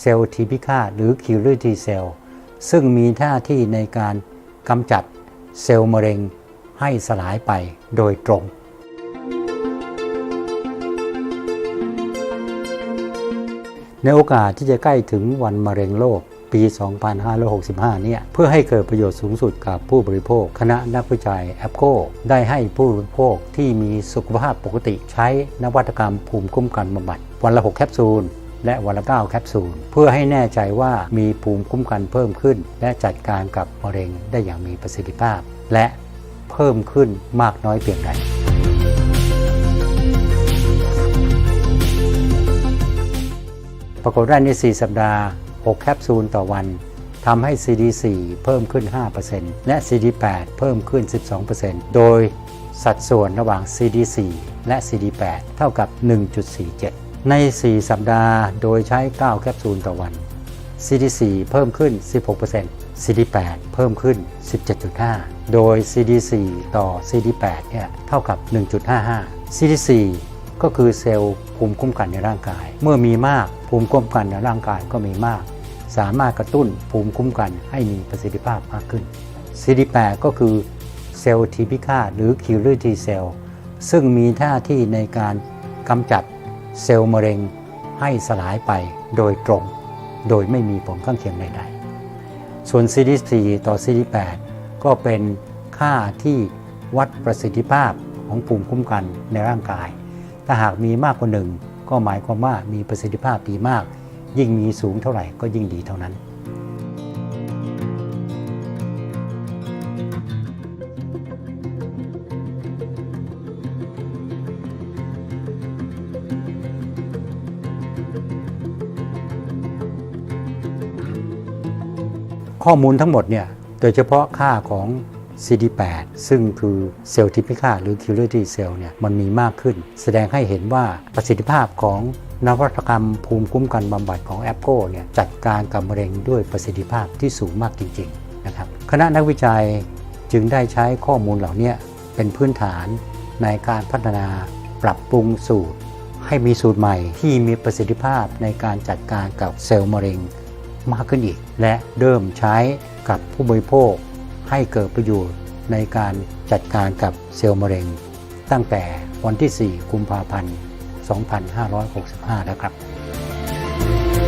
เซลล์ทีพิฆาตหรือคิลเลอร์ทีเซลล์ซึ่งมีหน้าที่ในการกำจัดเซลล์มะเร็งให้สลายไปโดยตรง ในโอกาสที่จะใกล้ถึงวันมะเร็งโลกปี 2565 เนี่ย เพื่อให้เกิดประโยชน์สูงสุดกับผู้บริโภค คณะนักวิจัยแอปโกได้ให้ผู้บริโภคที่มีสุขภาพปกติใช้นวัตกรรมภูมิคุ้มกันบำบัด วันละ 6 แคปซูล และวันละ9แคปซูล เพื่อให้แน่ใจว่ามีภูมิคุ้มกันเพิ่มขึ้น และจัดการกับมะเร็งได้อย่างมีประสิทธิภาพ และเพิ่มขึ้นมากน้อยเพียงใดปรากฏว่าใน 4 สัปดาห์ 6 แคปซูลต่อวันทำให้ CD4 เพิ่มขึ้น 5%และ CD8 เพิ่มขึ้น 12%โดยสัดส่วนระหว่าง CD4 และ CD8 เท่ากับ 1.47 ใน 4 สัปดาห์ โดยใช้ 9 แคปซูลต่อวัน CD4 เพิ่มขึ้น 16% CD8 เพิ่มขึ้น 17.5 โดย CD4 ต่อ CD8 เนี่ยเท่ากับ 1.55 CD4 ก็คือเซลล์ภูมิคุ้มกันในร่างกาย เมื่อมีมากภูมิคุ้มกันในร่างกายก็มีมาก สามารถกระตุ้นภูมิคุ้มกันให้มีประสิทธิภาพมากขึ้น CD8 ก็คือเซลล์ทีพิฆาตหรือ killer T cell ซึ่งมีหน้าที่ในการกำจัด เซลล์มะเร็งให้สลายไปโดยตรง โดยไม่มีผลข้างเคียงใดๆ ส่วน CD4 ต่อ CD8 ก็เป็นค่าที่วัดประสิทธิภาพของภูมิคุ้มกันในร่างกาย ถ้าหากมีมากกว่าหนึ่งก็หมายความว่ามีประสิทธิภาพดีมาก ยิ่งมีสูงเท่าไหร่ก็ยิ่งดีเท่านั้น ข้อมูลทั้งหมดเนี่ยโดยเฉพาะค่าของ CD8 ซึ่งคือเซลล์ทิพิฆาตหรือ killer T cell เนี่ยมันมีมากขึ้น แสดงให้เห็นว่าประสิทธิภาพของนวัตกรรมภูมิคุ้มกันบำบัดของแอปโกเนี่ยจัดการกับมะเร็งด้วยประสิทธิภาพที่สูงมากจริงๆนะครับคณะนักวิจัยจึงได้ใช้ข้อมูลเหล่านี้เป็นพื้นฐานในการพัฒนาปรับปรุงสูตร ให้มีสูตรใหม่ที่มีประสิทธิภาพในการจัดการกับเซลล์มะเร็ง มากขึ้นอีก และเริ่มใช้กับผู้บริโภคให้เกิดประโยชน์ในการจัดการกับเซลล์มะเร็ง ตั้งแต่วันที่ 4 กุมภาพันธ์ 2565 แล้วครับ